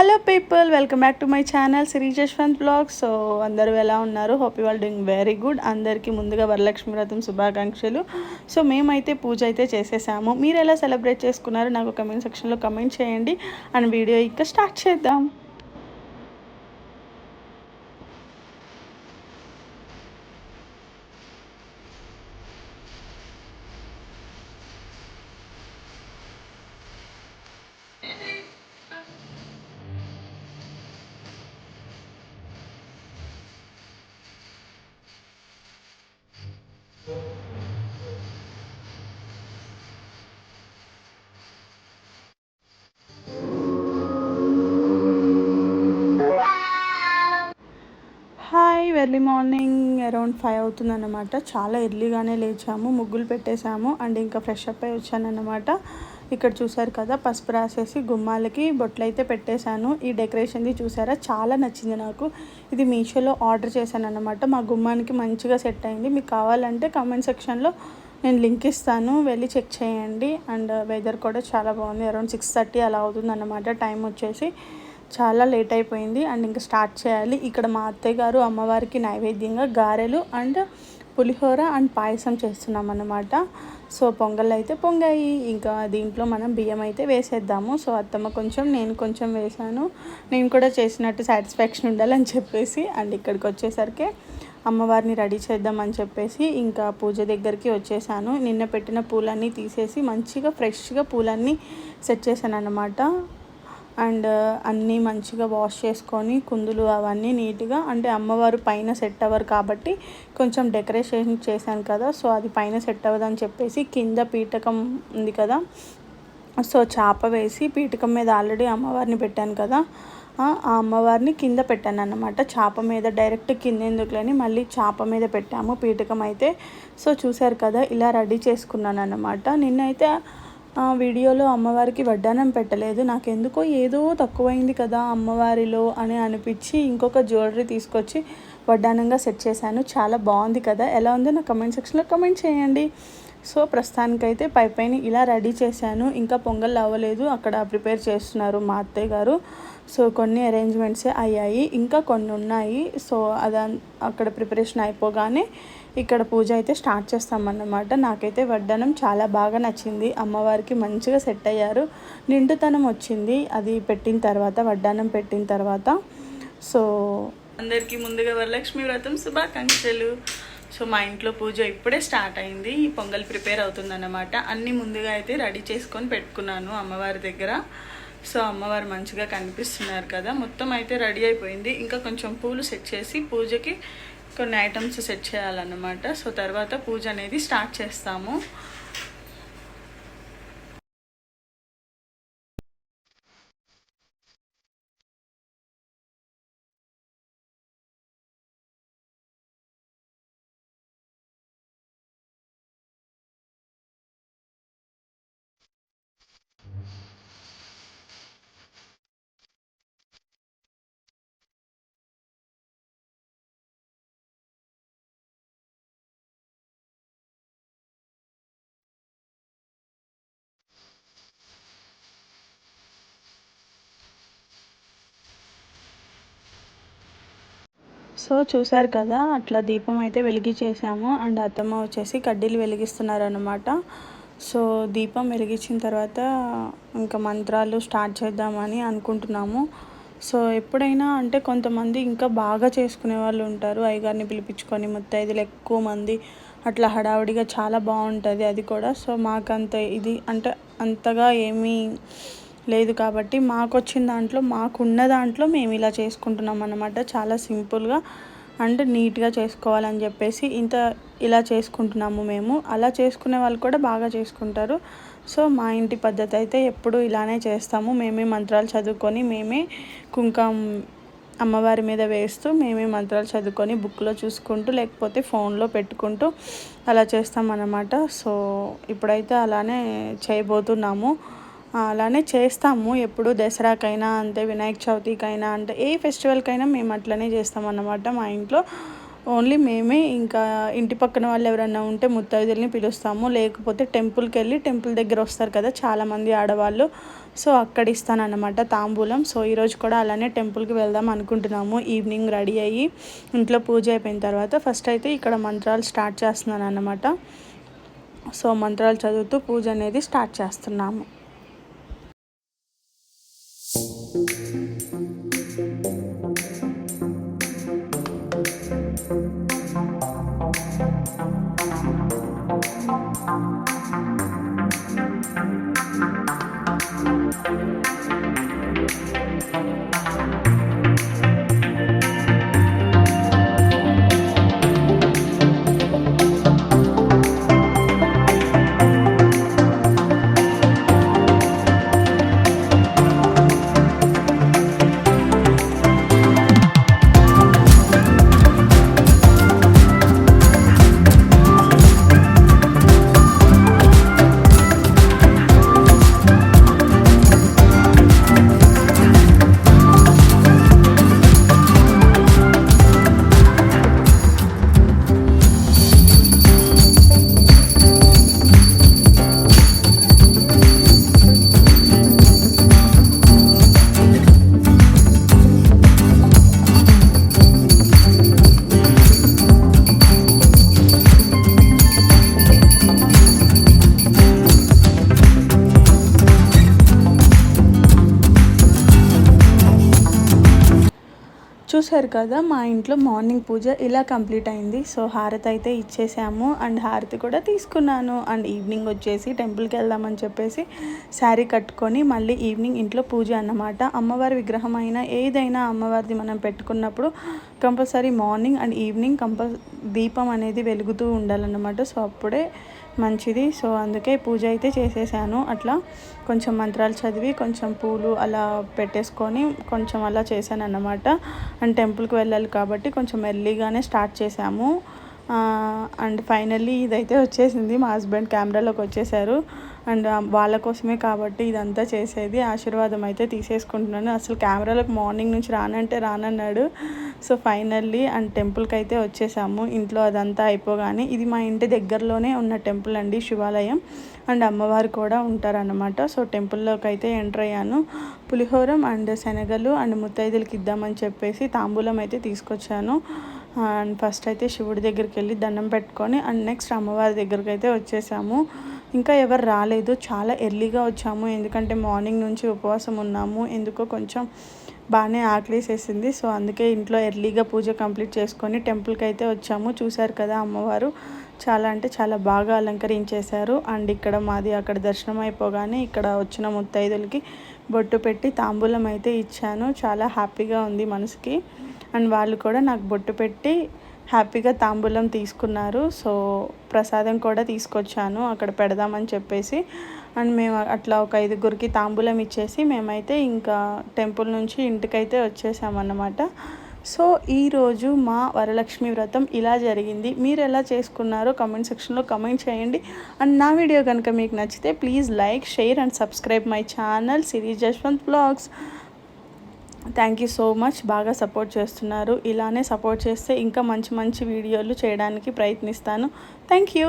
Hello people welcome back to my channel Sri Jashwanth blog so అందరూ ఎలా ఉన్నారు? Hope you all doing very good అందరికీ ముందుగా వరలక్ష్మి వ్రతం శుభాకాంక్షలు. సో మేమైతే పూజ అయితే చేసేసాము. మీరు ఎలా సెలబ్రేట్ చేసుకున్నారో నాకు కమెంట్ సెక్షన్లో కమెంట్ చేయండి. అండ్ వీడియో ఇంకా స్టార్ట్ చేద్దాం. ఎర్లీ మార్నింగ్ అరౌండ్ ఫైవ్ అవుతుందన్నమాట. చాలా ఎర్లీగానే లేచాము ముగ్గులు పెట్టేశాము అండ్ ఇంకా ఫ్రెష్ అప్ అయి వచ్చానన్నమాట. ఇక్కడ చూసారు కదా పసుపు రాసేసి గుమ్మాలకి బొట్లు అయితే పెట్టేశాను. ఈ డెకరేషన్ది చూసారా? చాలా నచ్చింది నాకు. ఇది మీషోలో ఆర్డర్ చేశాను అనమాట మా గుమ్మానికి మంచిగా సెట్ అయింది. మీకు కావాలంటే కామెంట్ సెక్షన్లో నేను లింక్ ఇస్తాను. వెళ్ళి చెక్ చేయండి. అండ్ వెదర్ కూడా చాలా బాగుంది. అరౌండ్ సిక్స్ థర్టీ అలా అవుతుంది అన్నమాట టైం వచ్చేసి చాలా లేట్ అయిపోయింది అండ్ ఇంకా స్టార్ట్ చేయాలి. ఇక్కడ మా అత్తయ్య గారు అమ్మవారికి నైవేద్యంగా గారెలు అండ్ పులిహోర అండ్ పాయసం చేస్తున్నాం అన్నమాట సో పొంగల్ అయితే పొంగాయి. ఇంకా దీంట్లో మనం బియ్యం అయితే వేసేద్దాము. సో అత్తమ్మ కొంచెం నేను కొంచెం వేసాను. నేను కూడా చేసినట్టు సాటిస్ఫాక్షన్ ఉండాలని చెప్పేసి అండ్ ఇక్కడికి వచ్చేసరికి అమ్మవారిని రెడీ చేద్దామని చెప్పేసి ఇంకా పూజ దగ్గరికి వచ్చేసాను. నిన్న పెట్టిన పూలన్నీ తీసేసి మంచిగా ఫ్రెష్గా పూలన్నీ సెట్ చేశాను అన్నమాట అండ్ అన్నీ మంచిగా వాష్ చేసుకొని కుందులు అవన్నీ నీట్గా అంటే అమ్మవారు పైన సెట్ అవ్వరు కాబట్టి కొంచెం డెకరేషన్ చేశాను కదా సో అది పైన సెట్ అవ్వదని చెప్పేసి కింద పీఠకం ఉంది కదా సో చేప వేసి పీఠకం మీద ఆల్రెడీ అమ్మవారిని పెట్టాను కదా ఆ అమ్మవారిని కింద పెట్టాను అన్నమాట. చేప మీద డైరెక్ట్ కింద ఎందుకులని మళ్ళీ చేప మీద పెట్టాము పీఠకం అయితే. సో చూశారు కదా ఇలా రెడీ చేసుకున్నాను అన్నమాట. నిన్నైతే వీడియోలో అమ్మవారికి వడ్డానం పెట్టలేదు. నాకు ఎందుకో ఏదో తక్కువైంది కదా అమ్మవారిలో అని అనిపించి ఇంకొక జ్యువెలరీ తీసుకొచ్చి వడ్డానంగా సెట్ చేశాను. చాలా బాగుంది కదా. ఎలా ఉందో నా కమెంట్ సెక్షన్లో కమెంట్ చేయండి. సో ప్రస్తుతానికైతే పై పైన ఇలా రెడీ చేశాను. ఇంకా పొంగల్ అవ్వలేదు. అక్కడ ప్రిపేర్ చేస్తున్నారు మా అత్తయ్య గారు. సో కొన్ని అరేంజ్మెంట్సే అయ్యాయి. ఇంకా కొన్ని ఉన్నాయి. సో అదా అక్కడ ప్రిపరేషన్ అయిపోగానే ఇక్కడ పూజ అయితే స్టార్ట్ చేస్తామన్నమాట. నాకైతే వడ్డానం చాలా బాగా నచ్చింది. అమ్మవారికి మంచిగా సెట్ అయ్యారు. నిండుతనం వచ్చింది. అది పెట్టిన తర్వాత వడ్డానం పెట్టిన తర్వాత. సో అందరికీ ముందుగా వరలక్ష్మి వ్రతం శుభాకాంక్షలు. సో మా ఇంట్లో పూజ ఇప్పుడే స్టార్ట్ అయింది. ఈ పొంగల్ ప్రిపేర్ అవుతుందన్నమాట. అన్నీ ముందుగా అయితే రెడీ చేసుకొని పెట్టుకున్నాను అమ్మవారి దగ్గర. సో అమ్మవారు మంచిగా కనిపిస్తున్నారు కదా. మొత్తం అయితే రెడీ అయిపోయింది. ఇంకా కొంచెం పూలు సెట్ చేసి పూజకి కొన్ని ఐటమ్స్ సెట్ చేయాలన్నమాట. సో తర్వాత పూజ అనేది స్టార్ట్ చేస్తాము. సో చూసారు కదా అట్లా దీపం అయితే వెలిగించేసాము అండ్ అత్తమ్మ వచ్చేసి కడ్డీలు వెలిగిస్తున్నారనమాట సో దీపం వెలిగించిన తర్వాత ఇంకా మంత్రాలు స్టార్ట్ చేద్దామని అనుకుంటున్నాము. సో ఎప్పుడైనా అంటే కొంతమంది ఇంకా బాగా చేసుకునే వాళ్ళు ఉంటారు. అయ్యగారిని పిలిపించుకొని ముత్తైదులు ఎక్కువ మంది అట్లా హడావుడిగా చాలా బాగుంటుంది అది కూడా. సో మాకంత ఇది అంటే అంతగా ఏమీ లేదు కాబట్టి మాకు వచ్చిన దాంట్లో మాకున్న దాంట్లో మేము ఇలా చేసుకుంటున్నాం అన్నమాట. చాలా సింపుల్గా అండ్ నీట్గా చేసుకోవాలని చెప్పేసి ఇంత ఇలా చేసుకుంటున్నాము మేము. అలా చేసుకునే వాళ్ళు కూడా బాగా చేసుకుంటారు. సో మా ఇంటి పద్ధతి అయితే ఎప్పుడు ఇలానే చేస్తాము. మేమే మంత్రాలు చదువుకొని మేమే కుంకం అమ్మవారి మీద వేస్తూ మేమే మంత్రాలు చదువుకొని బుక్లో చూసుకుంటూ లేకపోతే ఫోన్లో పెట్టుకుంటూ అలా చేస్తామన్నమాట. సో ఇప్పుడైతే అలానే చేయబోతున్నాము. అలానే చేస్తాము. ఎప్పుడు దసరాకైనా అంతే వినాయక చవితికైనా అంటే ఏ ఫెస్టివల్కైనా మేము అట్లనే చేస్తామన్నమాట మా ఇంట్లో. ఓన్లీ మేమే ఇంకా ఇంటి పక్కన వాళ్ళు ఎవరన్నా ఉంటే ముత్తైదుల్ని పిలుస్తాము. లేకపోతే టెంపుల్కి వెళ్ళి టెంపుల్ దగ్గర వస్తారు కదా చాలామంది ఆడవాళ్ళు. సో అక్కడ ఇస్తానన్నమాట తాంబూలం. సో ఈరోజు కూడా అలానే టెంపుల్కి వెళ్దాం అనుకుంటున్నాము. ఈవినింగ్ రెడీ అయ్యి ఇంట్లో పూజ అయిపోయిన తర్వాత ఫస్ట్ అయితే ఇక్కడ మంత్రాలు స్టార్ట్ చేస్తున్నాను అన్నమాట సో మంత్రాలు చదువుతూ పూజ అనేది స్టార్ట్ చేస్తున్నాము. చూసారు కదా మా ఇంట్లో మార్నింగ్ పూజ ఇలా కంప్లీట్ అయింది. సో హారతి అయితే ఇచ్చేసాము. అండ్ హారతి కూడా తీసుకున్నాను. అండ్ ఈవినింగ్ వచ్చేసి టెంపుల్కి వెళ్దామని చెప్పేసి శారీ కట్టుకొని మళ్ళీ ఈవినింగ్ ఇంట్లో పూజ అన్నమాట. అమ్మవారి విగ్రహం అయినా ఏదైనా అమ్మవారిది మనం పెట్టుకున్నప్పుడు కంపల్సరీ మార్నింగ్ అండ్ ఈవినింగ్ కంపల్ దీపం అనేది వెలుగుతూ ఉండాలన్నమాట. సో అప్పుడే మంచిది. సో అందుకే పూజ అయితే చేసేసాను. అట్లా కొంచెం మంత్రాలు చదివి కొంచెం పూలు అలా పెట్టేసుకొని కొంచెం అలా చేశాను అన్నమాట అండ్ టెంపుల్కి వెళ్ళాలి కాబట్టి కొంచెం ఎర్లీగానే స్టార్ట్ చేశాము. అండ్ ఫైనల్లీ ఇదైతే వచ్చేసింది. మా హస్బెండ్ కెమెరాలోకి వచ్చేసారు. అండ్ వాళ్ళ కోసమే కాబట్టి ఇదంతా చేసేది. ఆశీర్వాదం అయితే తీసేసుకుంటున్నాను. అసలు కెమెరాలకు మార్నింగ్ నుంచి రానంటే రానన్నాడు. సో ఫైనల్లీ అండ్ టెంపుల్కి అయితే వచ్చేసాము. ఇంట్లో అదంతా అయిపోగానే ఇది మా ఇంటి దగ్గరలోనే ఉన్న టెంపుల్ అండి శివాలయం. అండ్ అమ్మవారు కూడా ఉంటారన్నమాట. సో టెంపుల్లోకి అయితే ఎంటర్ అయ్యాను. పులిహోరం అండ్ శనగలు అండ్ ముత్తైదులకి ఇద్దామని చెప్పేసి తాంబూలం అయితే తీసుకొచ్చాను. అండ్ ఫస్ట్ అయితే శివుడి దగ్గరికి వెళ్ళి దండం పెట్టుకొని అండ్ నెక్స్ట్ అమ్మవారి దగ్గరికి అయితే వచ్చేసాము. ఇంకా ఎవరు రాలేదు. చాలా ఎర్లీగా వచ్చాము. ఎందుకంటే మార్నింగ్ నుంచి ఉపవాసం ఉన్నాము. ఎందుకో కొంచెం బాగానే ఆకలేసేసింది. సో అందుకే ఇంట్లో ఎర్లీగా పూజ కంప్లీట్ చేసుకొని టెంపుల్కి అయితే వచ్చాము. చూశారు కదా అమ్మవారు. చాలా అంటే చాలా బాగా అలంకరించేశారు. అండ్ ఇక్కడ మాది అక్కడ దర్శనం అయిపోగానే ఇక్కడ వచ్చిన ముత్తైదులకి బొట్టు పెట్టి తాంబూలం అయితే ఇచ్చాను. చాలా హ్యాపీగా ఉంది మనసుకి. అండ్ వాళ్ళు కూడా నాకు బొట్టు పెట్టి హ్యాపీగా తాంబూలం తీసుకున్నారు. సో ప్రసాదం కూడా తీసుకొచ్చాను. అక్కడ పెడదామని చెప్పేసి. అండ్ మేము అట్లా ఒక ఐదుగురికి తాంబూలం ఇచ్చేసి మేమైతే ఇంకా టెంపుల్ నుంచి ఇంటికైతే వచ్చేసామన్నమాట. సో ఈరోజు మా వరలక్ష్మి వ్రతం ఇలా జరిగింది. మీరు ఎలా చేసుకున్నారో కమెంట్ సెక్షన్లో కమెంట్ చేయండి. అండ్ నా వీడియో కనుక మీకు నచ్చితే please like share and subscribe my channel Sri Jashwanth blogs. Thank you so much బాగా సపోర్ట్ చేస్తున్నారు. ఇలానే సపోర్ట్ చేస్తే ఇంకా మంచి మంచి వీడియోలు చేయడానికి ప్రయత్నిస్తాను. Thank you